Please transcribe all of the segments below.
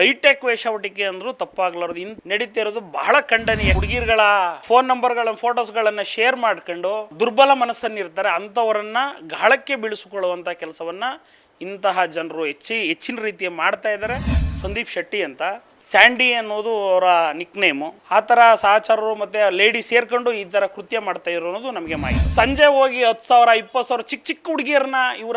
High tech ವೇಷವಟಿಕೆ ಅಂದ್ರೂ ತಪ್ಪಾಗ್ಲಾರ್ದು. ಇನ್ ನಡೀತಿರೋದು ಬಹಳ ಖಂಡನೀಯ. ಹುಡುಗಿರ್ಗಳ ಫೋನ್ ನಂಬರ್ಗಳ ಫೋಟೋಸ್ಗಳನ್ನ ಶೇರ್ ಮಾಡ್ಕೊಂಡು ದುರ್ಬಲ ಮನಸ್ಸನ್ನಿರ್ತಾರೆ. ಅಂಥವರನ್ನ ಗಾಳಕ್ಕೆ ಬೀಳಿಸಿಕೊಳ್ಳುವಂಥ ಕೆಲಸವನ್ನ ಇಂತಹ ಜನರು ಹೆಚ್ಚಿ, ಹೆಚ್ಚಿನ ರೀತಿಯ ಮಾಡ್ತಾ ಇದ್ದಾರೆ. ಸಂದೀಪ್ ಶೆಟ್ಟಿ ಅಂತ. ಸ್ಯಾಂಡಿ ಅನ್ನೋದು ಅವರ ನಿಕ್ ನೇಮು ಆ ಥರ ಸಹಚರರು ಮತ್ತು ಲೇಡಿ ಸೇರ್ಕೊಂಡು ಈ ಥರ ಕೃತ್ಯ ಮಾಡ್ತಾ ಇರೋ ಅನ್ನೋದು ನಮಗೆ ಮಾಹಿತಿ. ಸಂಜೆ ಹೋಗಿ ಹತ್ತು ಸಾವಿರ, ಇಪ್ಪತ್ತು ಸಾವಿರ ಚಿಕ್ಕ ಚಿಕ್ಕ ಹುಡುಗಿಯರನ್ನ, ಇವರ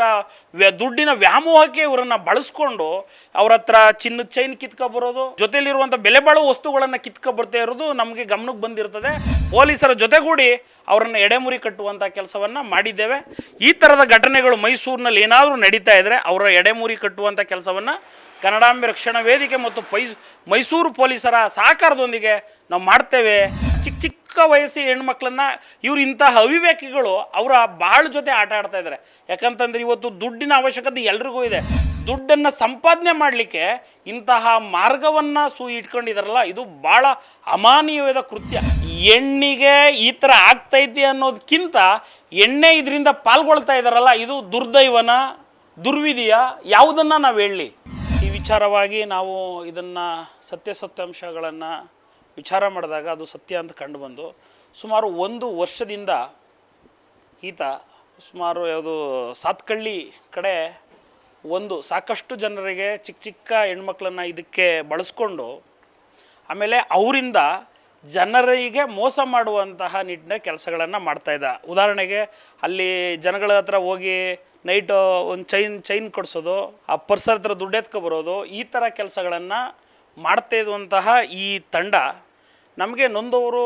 ವ್ಯ- ದುಡ್ಡಿನ ವ್ಯಾಮೋಹಕ್ಕೆ ಇವರನ್ನ ಬಳಸ್ಕೊಂಡು ಅವ್ರ ಹತ್ರ ಚಿನ್ನದ ಚೈನ್ ಕಿತ್ಕೊಬರೋದು ಜೊತೆಲಿರುವಂಥ ಬೆಲೆ ಬಾಳುವ ವಸ್ತುಗಳನ್ನು ಕಿತ್ಕೊಬರ್ತಾ ಇರೋದು ನಮಗೆ ಗಮನಕ್ಕೆ ಬಂದಿರ್ತದೆ. ಪೊಲೀಸರ ಜೊತೆಗೂಡಿ ಅವರನ್ನು ಎಡೆಮುರಿ ಕಟ್ಟುವಂಥ ಕೆಲಸವನ್ನು ಮಾಡಿದ್ದೇವೆ. ಈ ಥರದ ಘಟನೆಗಳು ಮೈಸೂರಿನಲ್ಲಿ ಏನಾದರೂ ನಡೀತಾ ಇದ್ದರೆ ಅವರ ಎಡೆಮುರಿ ಕಟ್ಟುವಂಥ ಕೆಲಸವನ್ನು ಕನ್ನಡಾಂಬೆ ರಕ್ಷಣಾ ವೇದಿಕೆ ಮತ್ತು ಪೈ ಮೈಸೂರು ಪೊಲೀಸರ ಸಹಕಾರದೊಂದಿಗೆ ನಾವು ಮಾಡ್ತೇವೆ. ಚಿಕ್ಕ ಚಿಕ್ಕ ವಯಸ್ಸಿನ ಹೆಣ್ಮಕ್ಳನ್ನ ಇವರು ಇಂತಹ ಅವಿವೇಕಿಗಳು ಅವರ ಬಾಳ ಜೊತೆ ಆಟ ಆಡ್ತಾ ಇದ್ದಾರೆ ಯಾಕಂತಂದ್ರೆ ಇವತ್ತು ದುಡ್ಡಿನ ಅವಶ್ಯಕತೆ ಎಲ್ರಿಗೂ ಇದೆ. ದುಡ್ಡನ್ನು ಸಂಪಾದನೆ ಮಾಡಲಿಕ್ಕೆ ಇಂತಹ ಮಾರ್ಗವನ್ನು ಸೂ ಇಟ್ಕೊಂಡಿದಾರಲ್ಲ, ಇದು ಭಾಳ ಅಮಾನೀಯವಾದ ಕೃತ್ಯ. ಹೆಣ್ಣಿಗೆ ಈ ಥರ ಆಗ್ತೈತಿ ಅನ್ನೋದಕ್ಕಿಂತ ಎಣ್ಣೆ ಇದರಿಂದ ಪಾಲ್ಗೊಳ್ತಾ ಇದ್ದಾರಲ್ಲ ಇದು ದುರ್ದೈವನ ದುರ್ವಿಧಿಯ ಯಾವುದನ್ನು ನಾವು ಹೇಳಲಿ? ವಿಚಾರವಾಗಿ ನಾವು ಇದನ್ನು ಸತ್ಯಾಸತ್ಯಾಂಶಗಳನ್ನು ವಿಚಾರ ಮಾಡಿದಾಗ ಅದು ಸತ್ಯ ಅಂತ ಕಂಡುಬಂದು ಸುಮಾರು ಒಂದು ವರ್ಷದಿಂದ ಈತ ಸುಮಾರು ಯಾವುದು ಸಾತ್ಕಳ್ಳಿ ಕಡೆ ಒಂದು ಸಾಕಷ್ಟು ಜನರಿಗೆ ಚಿಕ್ಕ ಚಿಕ್ಕ ಹೆಣ್ಮಕ್ಳನ್ನು ಇದಕ್ಕೆ ಬಳಸ್ಕೊಂಡು ಆಮೇಲೆ ಅವರಿಂದ ಜನರಿಗೆ ಮೋಸ ಮಾಡುವಂತಹ ನಿಟ್ಟಿನ ಕೆಲಸಗಳನ್ನು ಮಾಡ್ತಾಯಿದ್ದ ಉದಾಹರಣೆಗೆ ಅಲ್ಲಿ ಜನಗಳ ಹತ್ರ ಹೋಗಿ ನೈಟು ಒಂದು ಚೈನ್ ಚೈನ್ ಕೊಡಿಸೋದು, ಆ ಪರ್ಸರ್ ಹತ್ರ ದುಡ್ಡು ಎತ್ಕೊಬರೋದು ಈ ಥರ ಕೆಲಸಗಳನ್ನು ಮಾಡ್ತಾ ಇರುವಂತಹ ಈ ತಂಡ, ನಮಗೆ ನೊಂದವರು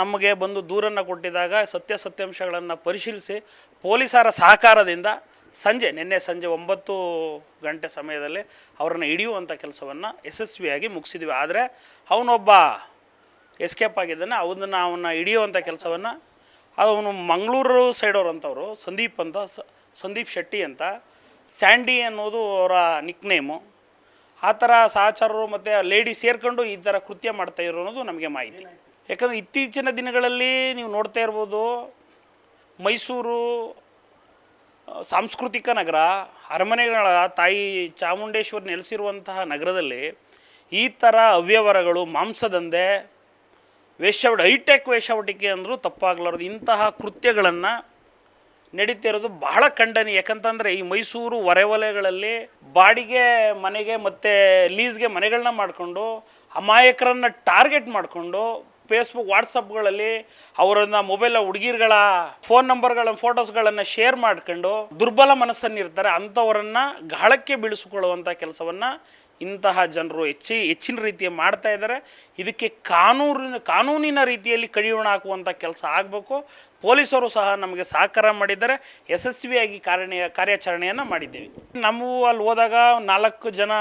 ನಮಗೆ ಬಂದು ದೂರನ್ನು ಕೊಟ್ಟಿದಾಗ ಸತ್ಯಾಸತ್ಯಾಂಶಗಳನ್ನು ಪರಿಶೀಲಿಸಿ ಪೊಲೀಸರ ಸಹಕಾರದಿಂದ ಸಂಜೆ, ನಿನ್ನೆ ಸಂಜೆ ಒಂಬತ್ತು ಗಂಟೆ ಸಮಯದಲ್ಲಿ ಅವರನ್ನು ಹಿಡಿಯುವಂಥ ಕೆಲಸವನ್ನು ಯಶಸ್ವಿಯಾಗಿ ಮುಗಿಸಿದ್ವಿ. ಆದರೆ ಅವನೊಬ್ಬ ಎಸ್ಕೇಪ್ ಆಗಿದ್ದಾನೆ. ಅವನ್ನ ಅವನ್ನ ಹಿಡಿಯುವಂಥ ಕೆಲಸವನ್ನು, ಅವನು ಮಂಗಳೂರು ಸೈಡವ್ರು ಅಂತವರು, ಸಂದೀಪ್ ಅಂತ ಸಂದೀಪ್ ಶೆಟ್ಟಿ ಅಂತ. ಸ್ಯಾಂಡಿ ಅನ್ನೋದು ಅವರ ನಿಕ್ ನೇಮು ಆ ಥರ ಸಹಚಾರರು ಮತ್ತು ಲೇಡಿ ಸೇರ್ಕೊಂಡು ಈ ಥರ ಕೃತ್ಯ ಮಾಡ್ತಾ ಇರೋ ಅನ್ನೋದು ನಮಗೆ ಮಾಹಿತಿ. ಯಾಕಂದರೆ ಇತ್ತೀಚಿನ ದಿನಗಳಲ್ಲಿ ನೀವು ನೋಡ್ತಾ ಇರ್ಬೋದು, ಮೈಸೂರು ಸಾಂಸ್ಕೃತಿಕ ನಗರ, ಅರಮನೆಗಳ ತಾಯಿ ಚಾಮುಂಡೇಶ್ವರಿ ನೆಲೆಸಿರುವಂತಹ ನಗರದಲ್ಲಿ ಈ ಥರ ಅವ್ಯವಹಾರಗಳು, ಮಾಂಸದಂಧೆ ವೇಷವಟ ಹೈಟೆಕ್ ವೇಷವಟಿಕೆ ಅಂದರೂ ತಪ್ಪಾಗಲಾರದು. ಇಂತಹ ಕೃತ್ಯಗಳನ್ನು ನಡೀತಿರೋದು ಬಹಳ ಖಂಡನೀಯ. ಯಾಕಂತಂದರೆ ಈ ಮೈಸೂರು ಹೊರವಲಯಗಳಲ್ಲಿ ಬಾಡಿಗೆ ಮನೆಗೆ ಮತ್ತು ಲೀಸ್ಗೆ ಮನೆಗಳನ್ನ ಮಾಡಿಕೊಂಡು, ಅಮಾಯಕರನ್ನು ಟಾರ್ಗೆಟ್ ಮಾಡಿಕೊಂಡು ಫೇಸ್ಬುಕ್ ವಾಟ್ಸಪ್ಗಳಲ್ಲಿ ಅವರನ್ನ ಮೊಬೈಲ್ ಹುಡುಗಿರ್ಗಳ ಫೋನ್ ನಂಬರ್ಗಳ ಫೋಟೋಸ್ಗಳನ್ನು ಶೇರ್ ಮಾಡ್ಕೊಂಡು ದುರ್ಬಲ ಮನಸ್ಸನ್ನಿರ್ತಾರೆ ಅಂಥವರನ್ನು ಗಾಳಕ್ಕೆ ಬೀಳಿಸಿಕೊಳ್ಳುವಂಥ ಕೆಲಸವನ್ನು ಇಂತಹ ಜನರು ಹೆಚ್ಚಿ, ಹೆಚ್ಚಿನ ರೀತಿಯ ಮಾಡ್ತಾ ಇದ್ದಾರೆ. ಇದಕ್ಕೆ ಕಾನೂನಿನ ಕಾನೂನಿನ ರೀತಿಯಲ್ಲಿ ಕಡಿವಾಣ ಹಾಕುವಂಥ ಕೆಲಸ ಆಗಬೇಕು. ಪೊಲೀಸರು ಸಹ ನಮಗೆ ಸಹಕಾರ ಮಾಡಿದ್ದಾರೆ, ಯಶಸ್ವಿಯಾಗಿ ಕಾರ್ಯ ಕಾರ್ಯಾಚರಣೆಯನ್ನು ಮಾಡಿದ್ದೇವೆ. ನಾವು ಅಲ್ಲಿ ಹೋದಾಗ ನಾಲ್ಕು ಜನ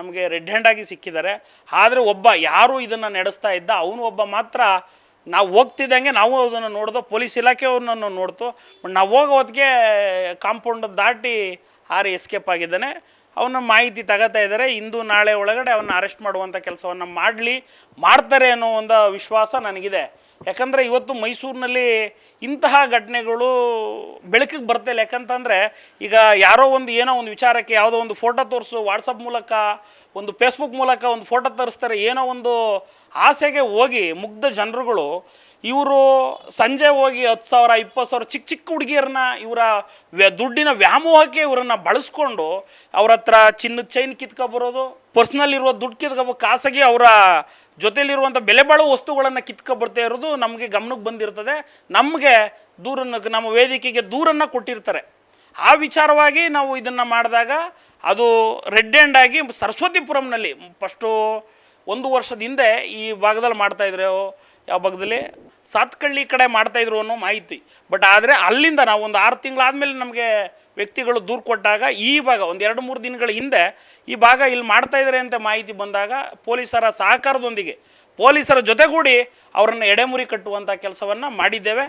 ನಮಗೆ ರೆಡ್ ಹ್ಯಾಂಡಾಗಿ ಸಿಕ್ಕಿದ್ದಾರೆ. ಆದರೆ ಒಬ್ಬ ಯಾರು ಇದನ್ನು ನಡೆಸ್ತಾ ಇದ್ದ, ಅವನು ಒಬ್ಬ ಮಾತ್ರ ನಾವು ಹೋಗ್ತಿದ್ದಂಗೆ ನಾವು ಅದನ್ನು ನೋಡ್ದು, ಪೊಲೀಸ್ ಇಲಾಖೆ ಅವ್ರನ್ನ ನೋಡ್ತು. ನಾವು ಹೋಗೋ ಹೊತ್ತಿಗೆ ಕಾಂಪೌಂಡ್ ದಾಟಿ ಹಾರಿ ಎಸ್ಕೇಪ್ ಆಗಿದ್ದಾನೆ. ಅವನ ಮಾಹಿತಿ ತಗೋತಾ ಇದ್ದಾರೆ. ಇಂದು ನಾಳೆ ಒಳಗಡೆ ಅವನ್ನ ಅರೆಸ್ಟ್ ಮಾಡುವಂಥ ಕೆಲಸವನ್ನು ಮಾಡಲಿ, ಮಾಡ್ತಾರೆ ಅನ್ನೋ ಒಂದು ವಿಶ್ವಾಸ ನನಗಿದೆ. ಯಾಕಂದರೆ ಇವತ್ತು ಮೈಸೂರಿನಲ್ಲಿ ಇಂತಹ ಘಟನೆಗಳು ಬೆಳಕಿಗೆ ಬರ್ತಿಲ್ಲ ಯಾಕಂತಂದರೆ ಈಗ ಯಾರೋ ಒಂದು ಏನೋ ಒಂದು ವಿಚಾರಕ್ಕೆ ಯಾವುದೋ ಒಂದು ಫೋಟೋ ತೋರಿಸು ವಾಟ್ಸಪ್ ಮೂಲಕ, ಒಂದು ಫೇಸ್ಬುಕ್ ಮೂಲಕ ಒಂದು ಫೋಟೋ ತರಿಸ್ತಾರೆ, ಏನೋ ಒಂದು ಆಸೆಗೆ ಹೋಗಿ ಮುಗ್ಧ ಜನರುಗಳು ಇವರು ಸಂಜೆ ಹೋಗಿ ಹತ್ತು ಸಾವಿರ, ಇಪ್ಪತ್ತು ಸಾವಿರ ಚಿಕ್ಕ ಚಿಕ್ಕ ಹುಡುಗಿಯರನ್ನ, ಇವರ ವ್ಯ- ದುಡ್ಡಿನ ವ್ಯಾಮೋಹಕ್ಕೆ ಇವರನ್ನ ಬಳಸ್ಕೊಂಡು ಅವ್ರ ಹತ್ರ ಚಿನ್ನದ ಚೈನ್ ಕಿತ್ಕೊಬರೋದು, ಪರ್ಸ್ನಲ್ ಇರುವ ದುಡ್ಡು ಕಿತ್ಕೊಬೋ, ಖಾಸಗಿ ಅವರ ಜೊತೆಯಲ್ಲಿರುವಂಥ ಬೆಲೆ ಬಾಳುವ ವಸ್ತುಗಳನ್ನು ಕಿತ್ಕೊಬರ್ತಾ ಇರೋದು ನಮಗೆ ಗಮನಕ್ಕೆ ಬಂದಿರ್ತದೆ. ನಮಗೆ ದೂರನ್ನು, ನಮ್ಮ ವೇದಿಕೆಗೆ ದೂರನ್ನು ಕೊಟ್ಟಿರ್ತಾರೆ. ಆ ವಿಚಾರವಾಗಿ ನಾವು ಇದನ್ನು ಮಾಡಿದಾಗ ಅದು ರೆಡ್ ಆ್ಯಂಡ್ ಆಗಿ ಸರಸ್ವತಿಪುರಂನಲ್ಲಿ, ಫಸ್ಟು ಒಂದು ವರ್ಷದ ಹಿಂದೆ ಈ ಭಾಗದಲ್ಲಿ ಮಾಡ್ತಾಯಿದ್ರು ಯಾವ ಭಾಗದಲ್ಲಿ? ಸಾತ್ಕಳ್ಳಿ ಕಡೆ ಮಾಡ್ತಾಯಿದ್ರು ಅನ್ನೋ ಮಾಹಿತಿ. ಬಟ್ ಆದರೆ ಅಲ್ಲಿಂದ ನಾವು ಒಂದು ಆರು ತಿಂಗಳಾದಮೇಲೆ ನಮಗೆ ವ್ಯಕ್ತಿಗಳು ದೂರು ಕೊಟ್ಟಾಗ ಈ ಭಾಗ ಒಂದು ಎರಡು ಮೂರು ದಿನಗಳ ಹಿಂದೆ ಈ ಭಾಗ ಇಲ್ಲಿ ಮಾಡ್ತಾ ಇದ್ದಾರೆ ಅಂತ ಮಾಹಿತಿ ಬಂದಾಗ ಪೊಲೀಸರ ಸಹಕಾರದೊಂದಿಗೆ ಪೊಲೀಸರ ಜೊತೆಗೂಡಿ ಅವರನ್ನು ಎಡೆಮುರಿ ಕಟ್ಟುವಂಥ ಕೆಲಸವನ್ನು ಮಾಡಿದ್ದೇವೆ.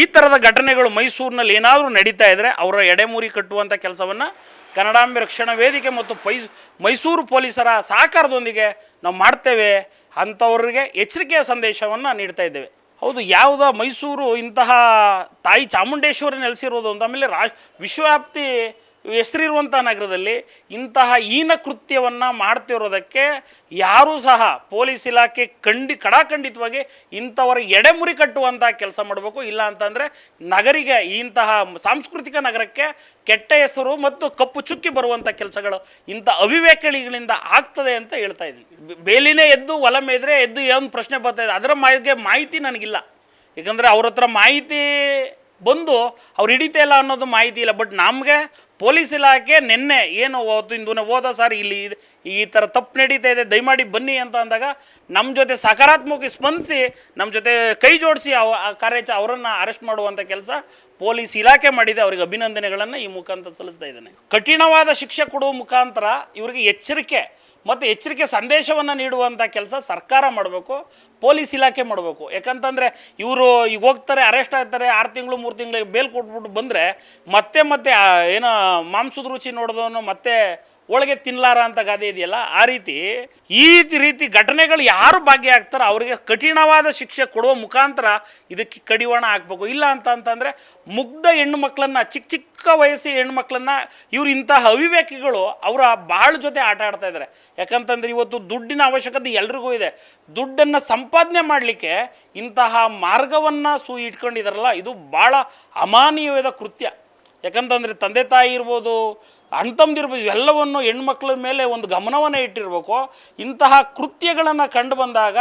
ಈ ಥರದ ಘಟನೆಗಳು ಮೈಸೂರಿನಲ್ಲಿ ಏನಾದರೂ ನಡೀತಾ ಇದ್ದರೆ ಅವರ ಎಡೆಮುರಿ ಕಟ್ಟುವಂಥ ಕೆಲಸವನ್ನು ಕನ್ನಡಾಂಬೆ ರಕ್ಷಣಾ ವೇದಿಕೆ ಮತ್ತು ಪೈ ಮೈಸೂರು ಪೊಲೀಸರ ಸಹಕಾರದೊಂದಿಗೆ ನಾವು ಮಾಡ್ತೇವೆ. ಅಂಥವ್ರಿಗೆ ಎಚ್ಚರಿಕೆಯ ಸಂದೇಶವನ್ನು ನೀಡ್ತಾ ಇದ್ದೇವೆ. ಹೌದು, ಯಾವುದೋ ಮೈಸೂರು ಇಂತಹ ತಾಯಿ ಚಾಮುಂಡೇಶ್ವರಿ ನೆಲೆಸಿರೋದು ಅಂತ ಆಮೇಲೆ ರಾಶ್ ವಿಶ್ವವ್ಯಾಪ್ತಿ ಹೆಸರಿರುವಂಥ ನಗರದಲ್ಲಿ ಇಂತಹ ಹೀನ ಕೃತ್ಯವನ್ನು ಮಾಡ್ತಿರೋದಕ್ಕೆ ಯಾರೂ ಸಹ ಪೊಲೀಸ್ ಇಲಾಖೆ ಖಂಡಿ, ಕಡಾಖಂಡಿತವಾಗಿ ಇಂಥವರ ಎಡೆಮುರಿ ಕಟ್ಟುವಂಥ ಕೆಲಸ ಮಾಡಬೇಕು. ಇಲ್ಲ ಅಂತಂದರೆ ನಗರಿಗೆ ಇಂತಹ ಸಾಂಸ್ಕೃತಿಕ ನಗರಕ್ಕೆ ಕೆಟ್ಟ ಹೆಸರು ಮತ್ತು ಕಪ್ಪು ಚುಕ್ಕಿ ಬರುವಂಥ ಕೆಲಸಗಳು ಇಂಥ ಅವಿವೇಕಳಿಗಳಿಂದ ಆಗ್ತದೆ ಅಂತ ಹೇಳ್ತಾ ಇದ್ದೀನಿ. ಬೇಲಿನೇ ಎದ್ದು ಒಲ ಮೇದ್ರೆ ಎದ್ದು ಏನು ಪ್ರಶ್ನೆ ಬರ್ತಾ ಇದೆ, ಅದರ ಮಾಹಿತಿ ಮಾಹಿತಿ ನನಗಿಲ್ಲ. ಏಕೆಂದರೆ ಅವ್ರ ಹತ್ರ ಮಾಹಿತಿ ಬಂದು ಅವ್ರು ಹಿಡಿತಾ ಇಲ್ಲ ಅನ್ನೋದು ಮಾಹಿತಿ ಇಲ್ಲ. ಬಟ್ ನಮಗೆ ಪೊಲೀಸ್ ಇಲಾಖೆ ನಿನ್ನೆ ಏನು ಇಂದು ಹೋದ ಸರ್ ಇಲ್ಲಿ ಈ ಥರ ತಪ್ಪು ನಡೀತಾ ಇದೆ, ದಯಮಾಡಿ ಬನ್ನಿ ಅಂತ ಅಂದಾಗ ನಮ್ಮ ಜೊತೆ ಸಕಾರಾತ್ಮಕ ಸ್ಪಂದಿಸಿ ನಮ್ಮ ಜೊತೆ ಕೈ ಜೋಡಿಸಿ ಅವ ಆ ಕಾರ್ಯಾಚ ಅವರನ್ನು ಅರೆಸ್ಟ್ ಮಾಡುವಂಥ ಕೆಲಸ ಪೊಲೀಸ್ ಇಲಾಖೆ ಮಾಡಿದೆ. ಅವರಿಗೆ ಅಭಿನಂದನೆಗಳನ್ನು ಈ ಮುಖಾಂತರ ಸಲ್ಲಿಸ್ತಾ ಇದ್ದೇನೆ. ಕಠಿಣವಾದ ಶಿಕ್ಷೆ ಕೊಡುವ ಮುಖಾಂತರ ಇವರಿಗೆ ಎಚ್ಚರಿಕೆ ಮತ್ತು ಎಚ್ಚರಿಕೆ ಸಂದೇಶವನ್ನು ನೀಡುವಂಥ ಕೆಲಸ ಸರ್ಕಾರ ಮಾಡಬೇಕು, ಪೊಲೀಸ್ ಇಲಾಖೆ ಮಾಡಬೇಕು. ಯಾಕಂತಂದರೆ ಇವರು ಈಗ ಹೋಗ್ತಾರೆ ಅರೆಸ್ಟ್ ಆಗ್ತಾರೆ, ಆರು ತಿಂಗಳು, ಮೂರು ತಿಂಗಳಿಗೆ ಬೇಲ್ ಕೊಟ್ಬಿಟ್ಟು ಬಂದರೆ ಮತ್ತೆ ಮತ್ತೆ ಏನೋ ಮಾಂಸದ ರುಚಿ ನೋಡಿದವನು ಮತ್ತೆ ಒಳಗೆ ತಿನ್ನಲಾರ ಅಂತ ಗಾದೆ ಇದೆಯಲ್ಲ, ಆ ರೀತಿ ಈ ರೀತಿ ಘಟನೆಗಳು ಯಾರು ಭಾಗಿಯಾಗ್ತಾರೋ ಅವರಿಗೆ ಕಠಿಣವಾದ ಶಿಕ್ಷೆ ಕೊಡುವ ಮುಖಾಂತರ ಇದಕ್ಕೆ ಕಡಿವಾಣ ಹಾಕಬೇಕು. ಇಲ್ಲ ಅಂತ ಅಂತಂದರೆ ಮುಗ್ಧ ಹೆಣ್ಣು ಮಕ್ಕಳನ್ನು, ಚಿಕ್ಕ ಚಿಕ್ಕ ವಯಸ್ಸಿನ ಹೆಣ್ಣು ಮಕ್ಕಳನ್ನು ಇವ್ರು ಇಂತಹ ಅವಿವೇಕಿಗಳು ಅವರ ಬಾಳ ಜೊತೆ ಆಟ ಆಡ್ತಾ ಇದ್ದಾರೆ ಯಾಕಂತಂದ್ರೆ ಇವತ್ತು ದುಡ್ಡಿನ ಅವಶ್ಯಕತೆ ಎಲ್ರಿಗೂ ಇದೆ. ದುಡ್ಡನ್ನು ಸಂಪಾದನೆ ಮಾಡಲಿಕ್ಕೆ ಇಂತಹ ಮಾರ್ಗವನ್ನು ಸೂ ಇಟ್ಕೊಂಡಿದಾರಲ್ಲ, ಇದು ಭಾಳ ಅಮಾನೀಯವಾದ ಕೃತ್ಯ. ಯಾಕಂತಂದರೆ ತಂದೆ ತಾಯಿ ಇರ್ಬೋದು, ಅಣ್ಣ ತಮ್ಮದಿರ್ಬೋದು ಇವೆಲ್ಲವನ್ನು ಹೆಣ್ಮಕ್ಳ ಮೇಲೆ ಒಂದು ಗಮನವನ್ನು ಇಟ್ಟಿರಬೇಕು. ಇಂತಹ ಕೃತ್ಯಗಳನ್ನು ಕಂಡು ಬಂದಾಗ,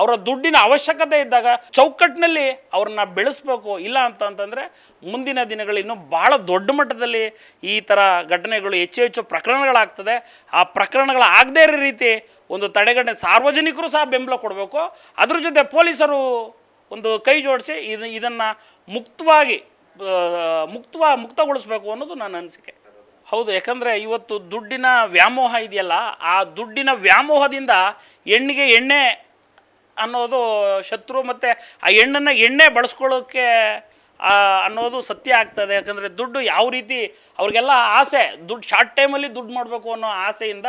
ಅವರ ದುಡ್ಡಿನ ಅವಶ್ಯಕತೆ ಇದ್ದಾಗ ಚೌಕಟ್ಟಿನಲ್ಲಿ ಅವ್ರನ್ನ ಬೆಳೆಸಬೇಕು. ಇಲ್ಲ ಅಂತ ಅಂತಂದರೆ ಮುಂದಿನ ದಿನಗಳು ಇನ್ನೂ ಭಾಳ ದೊಡ್ಡ ಮಟ್ಟದಲ್ಲಿ ಈ ಥರ ಘಟನೆಗಳು ಹೆಚ್ಚು ಹೆಚ್ಚು ಪ್ರಕರಣಗಳಾಗ್ತದೆ. ಆ ಪ್ರಕರಣಗಳು ಆಗದೇ ಇರೋ ರೀತಿ ಒಂದು ತಡೆಗಟ್ಟೆ ಸಾರ್ವಜನಿಕರು ಸಹ ಬೆಂಬಲ ಕೊಡಬೇಕು. ಅದ್ರ ಜೊತೆ ಪೊಲೀಸರು ಒಂದು ಕೈ ಜೋಡಿಸಿ ಇದು ಇದನ್ನು ಮುಕ್ತವಾಗಿ ಮುಕ್ತವ, ಮುಕ್ತಗೊಳಿಸ್ಬೇಕು ಅನ್ನೋದು ನನ್ನ ಅನಿಸಿಕೆ. ಹೌದು, ಯಾಕಂದರೆ ಇವತ್ತು ದುಡ್ಡಿನ ವ್ಯಾಮೋಹ ಇದೆಯಲ್ಲ, ಆ ದುಡ್ಡಿನ ವ್ಯಾಮೋಹದಿಂದ ಹೆಣ್ಣಿಗೆ ಎಣ್ಣೆ ಅನ್ನೋದು ಶತ್ರು ಮತ್ತು ಆ ಹೆಣ್ಣನ್ನು ಎಣ್ಣೆ ಬಳಸ್ಕೊಳ್ಳೋಕ್ಕೆ ಅನ್ನೋದು ಸತ್ಯ ಆಗ್ತದೆ. ಯಾಕಂದರೆ ದುಡ್ಡು ಯಾವ ರೀತಿ ಅವ್ರಿಗೆಲ್ಲ ಆಸೆ, ದುಡ್ಡು ಶಾರ್ಟ್ ಟೈಮಲ್ಲಿ ದುಡ್ಡು ಮಾಡಬೇಕು ಅನ್ನೋ ಆಸೆಯಿಂದ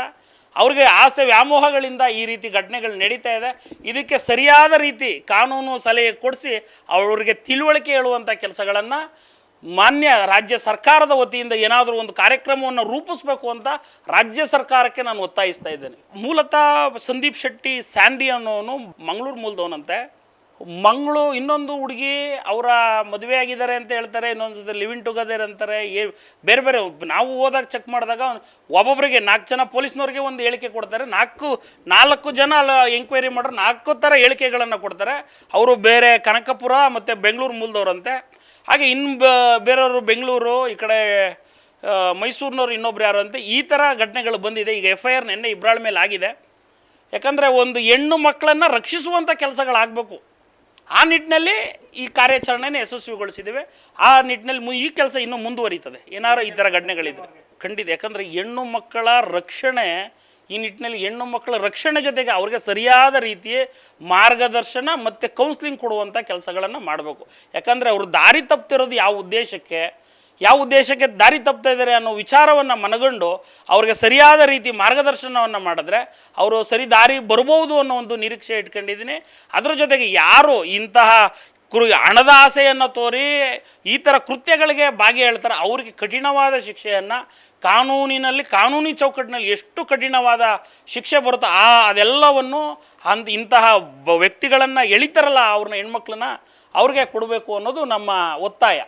ಅವ್ರಿಗೆ ಆಸೆ ವ್ಯಾಮೋಹಗಳಿಂದ ಈ ರೀತಿ ಘಟನೆಗಳು ನಡೀತಾ ಇದೆ. ಇದಕ್ಕೆ ಸರಿಯಾದ ರೀತಿ ಕಾನೂನು ಸಲಹೆ ಕೊಡಿಸಿ ಅವರಿಗೆ ತಿಳುವಳಿಕೆ ಹೇಳುವಂಥ ಕೆಲಸಗಳನ್ನು ಮಾನ್ಯ ರಾಜ್ಯ ಸರ್ಕಾರದ ವತಿಯಿಂದ ಏನಾದರೂ ಒಂದು ಕಾರ್ಯಕ್ರಮವನ್ನು ರೂಪಿಸಬೇಕು ಅಂತ ರಾಜ್ಯ ಸರ್ಕಾರಕ್ಕೆ ನಾನು ಒತ್ತಾಯಿಸ್ತಾ ಇದ್ದೇನೆ. ಮೂಲತಃ ಸಂದೀಪ್ ಶೆಟ್ಟಿ, ಸ್ಯಾಂಡಿ ಅನ್ನೋನು ಮಂಗಳೂರು ಮೂಲದವನಂತೆ. ಮಂಗಳು ಇನ್ನೊಂದು ಹುಡುಗಿ ಅವರ ಮದುವೆ ಆಗಿದ್ದಾರೆ ಅಂತ ಹೇಳ್ತಾರೆ, ಇನ್ನೊಂದು ಸತಿ ಲಿವಿಂಗ್ ಟುಗೆದರ್ ಅಂತಾರೆ, ಏ, ಬೇರೆ ಬೇರೆ ನಾವು ಹೋದಾಗ ಚೆಕ್ ಮಾಡಿದಾಗ ಒಬ್ಬೊಬ್ಬರಿಗೆ ನಾಲ್ಕು ಜನ ಪೊಲೀಸ್ನವ್ರಿಗೆ ಒಂದು ಹೇಳಿಕೆ ಕೊಡ್ತಾರೆ, ನಾಲ್ಕು ನಾಲ್ಕು ಜನ ಅಲ್ಲ ಎಂಕ್ವೈರಿ ಮಾಡೋರು ನಾಲ್ಕು ಥರ ಹೇಳಿಕೆಗಳನ್ನು ಕೊಡ್ತಾರೆ. ಅವರು ಬೇರೆ ಕನಕಪುರ ಮತ್ತು ಬೆಂಗಳೂರು ಮೂಲದವ್ರಂತೆ. ಹಾಗೆ ಇನ್ನು ಬೇರೆಯವರು ಬೆಂಗಳೂರು, ಈ ಕಡೆ ಮೈಸೂರಿನವ್ರು ಇನ್ನೊಬ್ರು ಯಾರು ಅಂತ, ಈ ಥರ ಘಟನೆಗಳು ಬಂದಿದೆ. ಈಗ ಎಫ್ ಐ ಆರ್ ನಿನ್ನೆ ಇಬ್ರಾಳ್ ಮೇಲೆ ಆಗಿದೆ. ಯಾಕಂದರೆ ಒಂದು ಹೆಣ್ಣು ಮಕ್ಕಳನ್ನು ರಕ್ಷಿಸುವಂಥ ಕೆಲಸಗಳಾಗಬೇಕು. ಆ ನಿಟ್ಟಿನಲ್ಲಿ ಈ ಕಾರ್ಯಾಚರಣೆಯನ್ನು ಯಶಸ್ವಿಗೊಳಿಸಿದ್ದೇವೆ. ಆ ನಿಟ್ಟಿನಲ್ಲಿ ಈ ಕೆಲಸ ಇನ್ನೂ ಮುಂದುವರಿತದೆ. ಏನಾರು ಈ ಥರ ಘಟನೆಗಳಿದ್ರೆ. ಖಂಡಿತ. ಯಾಕಂದರೆ ಹೆಣ್ಣು ಮಕ್ಕಳ ರಕ್ಷಣೆ, ಈ ನಿಟ್ಟಿನಲ್ಲಿ ಹೆಣ್ಣು ಮಕ್ಕಳ ರಕ್ಷಣೆ ಜೊತೆಗೆ ಅವ್ರಿಗೆ ಸರಿಯಾದ ರೀತಿಯ ಮಾರ್ಗದರ್ಶನ ಮತ್ತು ಕೌನ್ಸ್ಲಿಂಗ್ ಕೊಡುವಂಥ ಕೆಲಸಗಳನ್ನು ಮಾಡಬೇಕು. ಯಾಕಂದರೆ ಅವರು ದಾರಿ ತಪ್ತಿರೋದು ಯಾವ ಉದ್ದೇಶಕ್ಕೆ? ಯಾವ ಉದ್ದೇಶಕ್ಕೆ ದಾರಿ ತಪ್ತಾ ಇದ್ದಾರೆ ಅನ್ನೋ ವಿಚಾರವನ್ನು ಮನಗಂಡು ಅವ್ರಿಗೆ ಸರಿಯಾದ ರೀತಿ ಮಾರ್ಗದರ್ಶನವನ್ನು ಮಾಡಿದ್ರೆ ಅವರು ಸರಿ ದಾರಿ ಬರ್ಬೋದು ಅನ್ನೋ ಒಂದು ನಿರೀಕ್ಷೆ ಇಟ್ಕೊಂಡಿದ್ದೀನಿ. ಅದರ ಜೊತೆಗೆ ಯಾರು ಇಂತಹ ಕೃ ಹಣದ ಆಸೆಯನ್ನು ತೋರಿ ಈ ಥರ ಕೃತ್ಯಗಳಿಗೆ ಭಾಗಿ ಹೇಳ್ತಾರೆ, ಅವರಿಗೆ ಕಠಿಣವಾದ ಶಿಕ್ಷೆಯನ್ನು ಕಾನೂನಿನಲ್ಲಿ, ಕಾನೂನಿ ಚೌಕಟ್ಟಿನಲ್ಲಿ ಎಷ್ಟು ಕಠಿಣವಾದ ಶಿಕ್ಷೆ ಬರುತ್ತೋ ಆ ಅದೆಲ್ಲವನ್ನು ಅಂತ ಇಂತಹ ವ್ಯಕ್ತಿಗಳನ್ನು ಎಳಿತಾರಲ್ಲ ಅವ್ರನ್ನ ಹೆಣ್ಮಕ್ಳನ್ನ ಅವ್ರಿಗೆ ಕೊಡಬೇಕು ಅನ್ನೋದು ನಮ್ಮ ಒತ್ತಾಯ.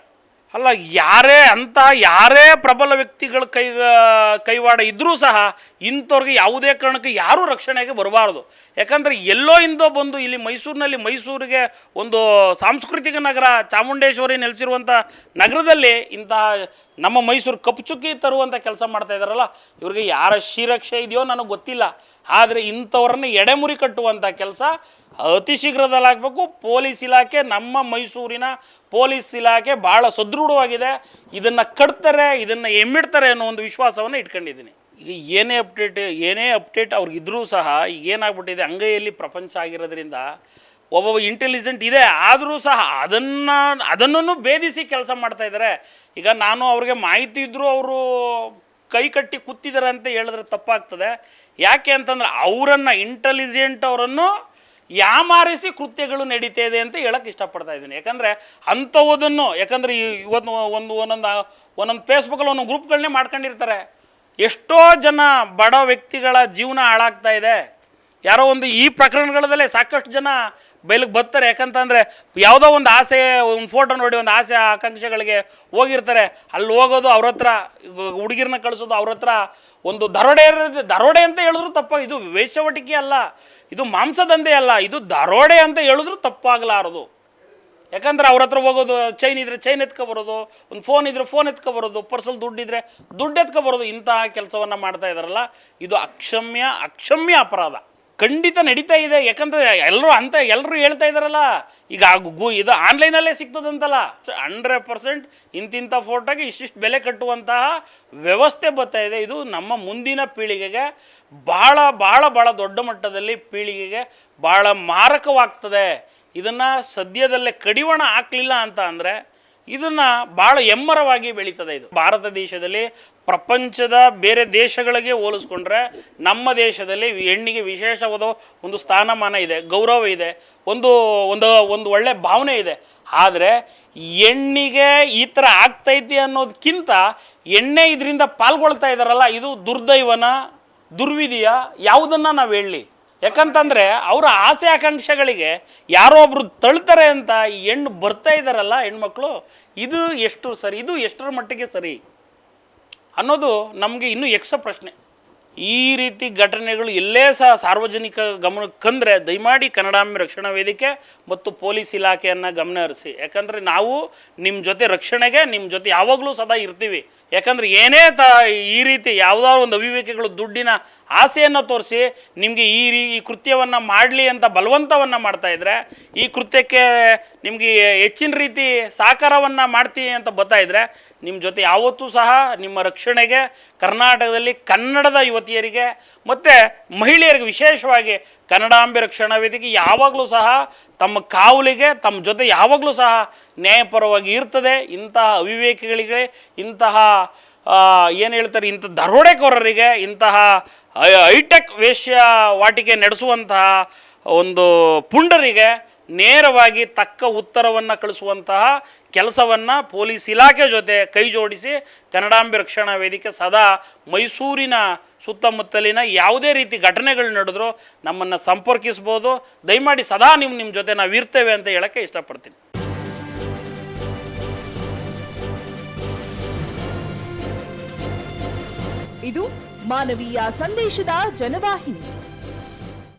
ಅಲ್ಲ, ಯಾರೇ ಅಂತ, ಯಾರೇ ಪ್ರಬಲ ವ್ಯಕ್ತಿಗಳ ಕೈ, ಕೈವಾಡ ಇದ್ದರೂ ಸಹ ಇಂಥವ್ರಿಗೆ ಯಾವುದೇ ಕಾರಣಕ್ಕೆ ಯಾರೂ ರಕ್ಷಣೆಗೆ ಬರಬಾರ್ದು. ಯಾಕಂದರೆ ಎಲ್ಲೋ ಇಂದೋ ಬಂದು ಇಲ್ಲಿ ಮೈಸೂರಿನಲ್ಲಿ ಮೈಸೂರಿಗೆ ಒಂದು ಸಾಂಸ್ಕೃತಿಕ ನಗರ, ಚಾಮುಂಡೇಶ್ವರಿ ನೆಲೆಸಿರುವಂಥ ನಗರದಲ್ಲಿ ಇಂತಹ ನಮ್ಮ ಮೈಸೂರು ಕಪ್ಪುಚುಕ್ಕಿ ತರುವಂಥ ಕೆಲಸ ಮಾಡ್ತಾ ಇದ್ದಾರಲ್ಲ ಇವ್ರಿಗೆ ಯಾರ ಶ್ರೀರಕ್ಷೆ ಇದೆಯೋ ನನಗೆ ಗೊತ್ತಿಲ್ಲ. ಆದರೆ ಇಂಥವ್ರನ್ನ ಎಡೆಮುರಿ ಕಟ್ಟುವಂಥ ಕೆಲಸ ಅತಿ ಶೀಘ್ರದಲ್ಲಾಗಬೇಕು ಪೊಲೀಸ್ ಇಲಾಖೆ ನಮ್ಮ ಮೈಸೂರಿನ ಪೊಲೀಸ್ ಇಲಾಖೆ ಭಾಳ ಸದೃಢವಾಗಿದೆ. ಇದನ್ನು ಕಟ್ತಾರೆ, ಇದನ್ನು ಎಮ್ಮಿಡ್ತಾರೆ ಅನ್ನೋ ಒಂದು ವಿಶ್ವಾಸವನ್ನು ಇಟ್ಕೊಂಡಿದ್ದೀನಿ. ಈಗ ಏನೇ ಅಪ್ಡೇಟ್ ಏನೇ ಅಪ್ಡೇಟ್ ಅವ್ರಿಗಿದ್ರೂ ಸಹ ಈಗ ಏನಾಗ್ಬಿಟ್ಟಿದೆ, ಅಂಗೈಯಲ್ಲಿ ಪ್ರಪಂಚ ಆಗಿರೋದ್ರಿಂದ ಒಬ್ಬೊಬ್ಬ ಇಂಟೆಲಿಜೆಂಟ್ ಇದೆ, ಆದರೂ ಸಹ ಅದನ್ನು ಅದನ್ನು ಭೇದಿಸಿ ಕೆಲಸ ಮಾಡ್ತಾ ಇದ್ದಾರೆ ಈಗ ನಾನು ಅವ್ರಿಗೆ ಮಾಹಿತಿ ಇದ್ದರೂ ಅವರು ಕೈ ಕಟ್ಟಿ ಕೂತಿದ್ದಾರೆ ಅಂತ ಹೇಳಿದ್ರೆ ತಪ್ಪಾಗ್ತದೆ. ಯಾಕೆ ಅಂತಂದ್ರೆ ಅವರನ್ನು ಇಂಟೆಲಿಜೆಂಟ್ ಅವರನ್ನು ಯಾಮಾರಿಸಿ ಕೃತ್ಯಗಳು ನಡೀತಾ ಇದೆ ಅಂತ ಹೇಳಕ್ಕೆ ಇಷ್ಟಪಡ್ತಾ ಇದ್ದೀನಿ. ಯಾಕಂದರೆ ಅಂಥವುದನ್ನು, ಯಾಕಂದರೆ ಇವತ್ತು ಒಂದು ಒಂದೊಂದು ಒಂದೊಂದು ಫೇಸ್ಬುಕ್ಕಲ್ಲಿ ಒಂದೊಂದು ಗ್ರೂಪ್ಗಳನ್ನೇ ಮಾಡ್ಕೊಂಡಿರ್ತಾರೆ. ಎಷ್ಟೋ ಜನ ಬಡ ವ್ಯಕ್ತಿಗಳ ಜೀವನ ಹಾಳಾಗ್ತಾ ಇದೆ. ಯಾರೋ ಒಂದು ಈ ಪ್ರಕರಣಗಳಲ್ಲೇ ಸಾಕಷ್ಟು ಜನ ಬಯಲಿಗೆ ಬರ್ತಾರೆ. ಯಾಕಂತಂದರೆ ಯಾವುದೋ ಒಂದು ಆಸೆ, ಒಂದು ಫೋಟೋ ನೋಡಿ, ಒಂದು ಆಸೆ, ಆಕಾಂಕ್ಷೆಗಳಿಗೆ ಹೋಗಿರ್ತಾರೆ. ಅಲ್ಲಿ ಹೋಗೋದು ಅವ್ರ ಹತ್ರ ಹುಡುಗಿರನ್ನ ಕಳಿಸೋದು ಅವ್ರ ಹತ್ರ ಒಂದು ದರೋಡೆ ದರೋಡೆ ಅಂತ ಹೇಳಿದ್ರು ತಪ್ಪ. ಇದು ವೇಷವಟಿಕೆ ಅಲ್ಲ. ಇದು ಮಾಂಸದಂಧೆ ಅಲ್ಲ. ಇದು ದರೋಡೆ ಅಂತ ಹೇಳಿದ್ರು ತಪ್ಪಾಗಲಾರದು. ಯಾಕಂದ್ರೆ ಅವ್ರ ಹತ್ರ ಹೋಗೋದು ಚೈನ್ ಇದ್ರೆ ಚೈನ್ ಎತ್ಕೊಬರೋದು, ಒಂದು ಫೋನ್ ಇದ್ರೆ ಫೋನ್ ಎತ್ಕೊಬರೋದು ಪರ್ಸಲ್ ದುಡ್ಡಿದ್ರೆ ದುಡ್ಡು ಎತ್ಕೊಬರೋದು ಇಂತಹ ಕೆಲಸವನ್ನು ಮಾಡ್ತಾ ಇದ್ದಾರಲ್ಲ. ಇದು ಅಕ್ಷಮ್ಯ ಅಕ್ಷಮ್ಯ ಅಪರಾಧ. ಖಂಡಿತ ನಡೀತಾ ಇದೆ. ಯಾಕಂದ್ರೆ ಎಲ್ಲರೂ ಅಂತ ಎಲ್ಲರೂ ಹೇಳ್ತಾ ಇದ್ದಾರಲ್ಲ ಈಗ ಗು ಇದು ಆನ್ಲೈನಲ್ಲೇ ಸಿಗ್ತದಂತಲ್ಲ ಹಂಡ್ರೆಡ್ ಪರ್ಸೆಂಟ್ ಇಂತಿಂಥ ಫೋಟೋಗೆ ಇಷ್ಟಿಷ್ಟು ಬೆಲೆ ಕಟ್ಟುವಂತಹ ವ್ಯವಸ್ಥೆ ಬರ್ತಾ ಇದೆ. ಇದು ನಮ್ಮ ಮುಂದಿನ ಪೀಳಿಗೆಗೆ ಭಾಳ ಭಾಳ ಭಾಳ ದೊಡ್ಡ ಮಟ್ಟದಲ್ಲಿ ಪೀಳಿಗೆಗೆ ಭಾಳ ಮಾರಕವಾಗ್ತದೆ. ಇದನ್ನು ಸದ್ಯದಲ್ಲೇ ಕಡಿವಾಣ ಹಾಕಲಿಲ್ಲ ಅಂತ ಅಂದರೆ ಇದನ್ನು ಭಾಳ ಎಮ್ಮರವಾಗಿ ಬೆಳೀತದೆ ಇದು. ಭಾರತ ದೇಶದಲ್ಲಿ ಪ್ರಪಂಚದ ಬೇರೆ ದೇಶಗಳಿಗೆ ಹೋಲಿಸ್ಕೊಂಡ್ರೆ ನಮ್ಮ ದೇಶದಲ್ಲಿ ಹೆಣ್ಣಿಗೆ ವಿಶೇಷವಾದ ಒಂದು ಸ್ಥಾನಮಾನ ಇದೆ, ಗೌರವ ಇದೆ, ಒಂದು ಒಂದು ಒಂದು ಒಳ್ಳೆ ಭಾವನೆ ಇದೆ. ಆದರೆ ಹೆಣ್ಣಿಗೆ ಈ ಥರ ಆಗ್ತೈತಿ ಅನ್ನೋದಕ್ಕಿಂತ ಎಣ್ಣೆ ಇದರಿಂದ ಪಾಲ್ಗೊಳ್ತಾ ಇದ್ದಾರಲ್ಲ ಇದು ದುರ್ದೈವನ ದುರ್ವಿಧಿಯ ಯಾವುದನ್ನು ನಾವು ಹೇಳಲಿ? ಯಾಕಂತಂದರೆ ಅವರ ಆಸೆ ಆಕಾಂಕ್ಷೆಗಳಿಗೆ ಯಾರೋ ಒಬ್ರು ತಳ್ತಾರೆ ಅಂತ ಈ ಹೆಣ್ಣು ಬರ್ತಾ ಇದ್ದಾರಲ್ಲ ಹೆಣ್ಮಕ್ಳು, ಇದು ಎಷ್ಟು ಸರಿ, ಇದು ಎಷ್ಟರ ಮಟ್ಟಿಗೆ ಸರಿ ಅನ್ನೋದು ನಮಗೆ ಇನ್ನೂ ಎಕ್ಸ ಪ್ರಶ್ನೆ. ಈ ರೀತಿ ಘಟನೆಗಳು ಎಲ್ಲೇ ಸಹ ಸಾರ್ವಜನಿಕ ಗಮನಕ್ಕಂದರೆ ದಯಮಾಡಿ ಕನ್ನಡಾಂಬೆ ರಕ್ಷಣಾ ವೇದಿಕೆ ಮತ್ತು ಪೊಲೀಸ್ ಇಲಾಖೆಯನ್ನು ಗಮನ ಹರಿಸಿ. ಯಾಕಂದರೆ ನಾವು ನಿಮ್ಮ ಜೊತೆ ರಕ್ಷಣೆಗೆ ನಿಮ್ಮ ಜೊತೆ ಯಾವಾಗಲೂ ಸದಾ ಇರ್ತೀವಿ. ಯಾಕಂದರೆ ಏನೇ ತ ಈ ರೀತಿ ಯಾವುದಾದ್ರು ಒಂದು ಅವಿವೇಕಗಳು ದುಡ್ಡಿನ ಆಸೆಯನ್ನು ತೋರಿಸಿ ನಿಮಗೆ ಈ ರೀ ಈ ಕೃತ್ಯವನ್ನು ಮಾಡಲಿ ಅಂತ ಬಲವಂತವನ್ನು ಮಾಡ್ತಾ ಇದ್ರೆ, ಈ ಕೃತ್ಯಕ್ಕೆ ನಿಮಗೆ ಹೆಚ್ಚಿನ ರೀತಿ ಸಹಕಾರವನ್ನು ಮಾಡ್ತೀನಿ ಅಂತ ಬರ್ತಾ ಇದ್ರೆ ನಿಮ್ಮ ಜೊತೆ ಯಾವತ್ತೂ ಸಹ ನಿಮ್ಮ ರಕ್ಷಣೆಗೆ ಕರ್ನಾಟಕದಲ್ಲಿ ಕನ್ನಡದ ಯುವತಿಯರಿಗೆ ಮತ್ತು ಮಹಿಳೆಯರಿಗೆ ವಿಶೇಷವಾಗಿ ಕನ್ನಡಾಂಬೆ ರಕ್ಷಣಾ ವೇದಿಕೆ ಯಾವಾಗಲೂ ಸಹ ತಮ್ಮ ಕಾವಲಿಗೆ, ತಮ್ಮ ಜೊತೆ ಯಾವಾಗಲೂ ಸಹ ನ್ಯಾಯಪರವಾಗಿ ಇರ್ತದೆ. ಇಂತಹ ಅವಿವೇಕಿಗಳಿಗೆ, ಇಂತಹ ಏನು ಹೇಳ್ತಾರೆ, ಇಂಥ ದರೋಡೆಕೋರರಿಗೆ, ಇಂತಹ ಹೈಟೆಕ್ ವೇಶ್ಯ ವಾಟಿಕೆ ನಡೆಸುವಂತಹ ಒಂದು ಪುಂಡರಿಗೆ ನೇರವಾಗಿ ತಕ್ಕ ಉತ್ತರವನ್ನು ಕಳಿಸುವಂತಹ ಕೆಲಸವನ್ನು ಪೊಲೀಸ್ ಇಲಾಖೆ ಜೊತೆ ಕೈ ಜೋಡಿಸಿ ಕನ್ನಡಾಂಬೆ ರಕ್ಷಣಾ ವೇದಿಕೆ ಸದಾ ಮೈಸೂರಿನ ಸುತ್ತಮುತ್ತಲಿನ ಯಾವುದೇ ರೀತಿ ಘಟನೆಗಳು ನಡೆದರೂ ನಮ್ಮನ್ನು ಸಂಪರ್ಕಿಸ್ಬೋದು. ದಯಮಾಡಿ ಸದಾ ನಿಮ್ಮ ನಿಮ್ಮ ಜೊತೆ ನಾವು ಇರ್ತೇವೆ ಅಂತ ಹೇಳೋಕ್ಕೆ ಇಷ್ಟಪಡ್ತೀನಿ. ಇದು ಮಾನವೀಯ ಸಂದೇಶದ ಜನವಾಹಿನಿ.